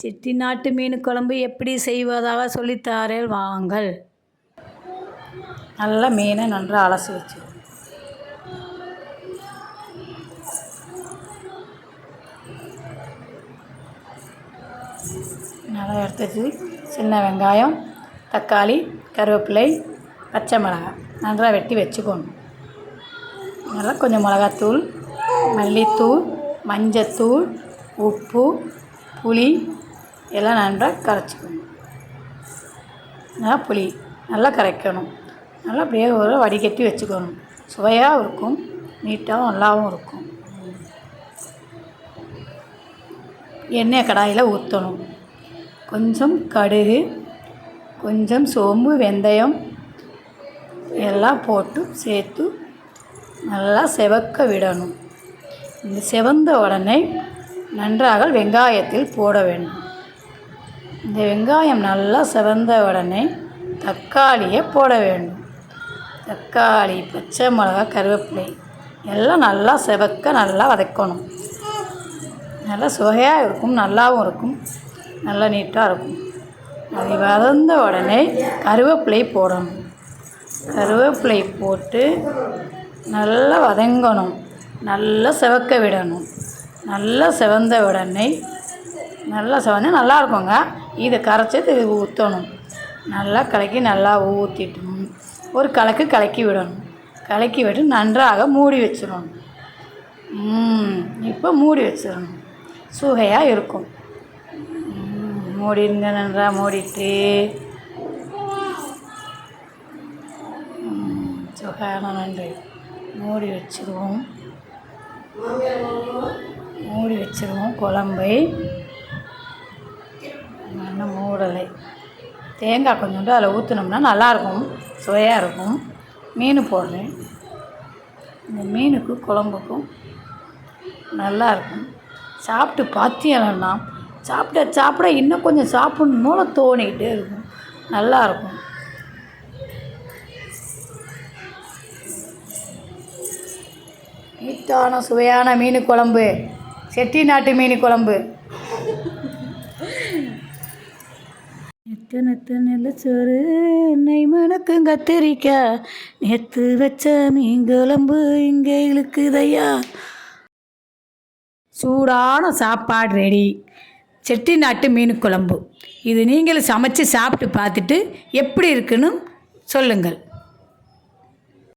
செட்டிநாட்டு மீன் குழம்பு எப்படி செய்வதாக சொல்லித்தாரே வாங்கள். நல்லா மீனை நன்றாக அலசி வச்சு. நல்லா எடுத்துச்சு சின்ன வெங்காயம் தக்காளி கருவேப்பிலை பச்சை மிளகாய் நல்லா வெட்டி வச்சுக்கணும். நல்லா கொஞ்சம் மிளகாத்தூள் மல்லித்தூள் மஞ்சத்தூள் உப்பு புளி எல்லாம் நன்றாக கரைச்சிக்கணும். நல்லா புளி நல்லா கரைக்கணும். நல்லா அப்படியே ஒரு வடிகட்டி வச்சுக்கணும். சுவையாக இருக்கும் நீட்டாகவும் நல்லாவும் இருக்கும். எண்ணெய் கடாயில் ஊற்றணும். கொஞ்சம் கடுகு கொஞ்சம் சோம்பு வெந்தயம் எல்லாம் போட்டு சேர்த்து நல்லா செவக்க விடணும். இந்த செவந்த உடனே நன்றாக வெங்காயத்தில் போட வேண்டும். இந்த வெங்காயம் நல்லா செவந்த உடனே தக்காளியை போட வேண்டும். தக்காளி பச்சை மிளகா கருவேப்பிலை எல்லாம் நல்லா செவக்க நல்லா வதக்கணும். நல்லா சுவையாக இருக்கும் நல்லாவும் இருக்கும் நல்லா நீட்டாக இருக்கும். அது வதந்த உடனே கருவேப்பிலை போடணும். கருவேப்பிலை போட்டு நல்லா வதங்கணும். நல்லா செவக்க விடணும். நல்லா செவந்த உடனே நல்லா செவந்து நல்லா இருக்குங்க. இதை கரைச்சி இது ஊற்றணும். நல்லா கலக்கி நல்லா ஊற்றிட்டணும் ஒரு கலக்கு கலக்கி விடணும். கலக்கி விட்டு நன்றாக மூடி வச்சிடணும். இப்போ மூடி வச்சிடணும். சுவையாக இருக்கும். ம், மூடிடுங்க நன்றாக மூடிட்டு. சுகான நன்றி. மூடி வச்சிருவோம். மூடி வச்சிருவோம் குழம்பை. இன்னும் மூடலை தேங்காய் கொஞ்சோண்டு அதில் ஊற்றினோம்னா நல்லாயிருக்கும். சுவையாக இருக்கும். மீன் போடுறேன். இந்த மீனுக்கு குழம்புக்கும் நல்லாயிருக்கும். சாப்பிட்டு பார்த்தீங்கன்னா சாப்பிட சாப்பிட இன்னும் கொஞ்சம் சாப்பிட்ணுன்னு தோணிக்கிட்டே இருக்கும். நல்லாயிருக்கும். நீட்டான சுவையான மீன் குழம்பு. செட்டிநாட்டு மீன் குழம்பு. எத்தனை எத்தனை சோறு நெய் மணக்கும் கத்திரிக்காய் நேற்று வச்ச மீன் குழம்பு இங்கே இழுக்குதையா. சூடான சாப்பாடு ரெடி செட்டிநாட்டு மீன் குழம்பு. இது நீங்களும் சமைச்சு சாப்பிட்டு பார்த்துட்டு எப்படி இருக்குன்னு சொல்லுங்கள்.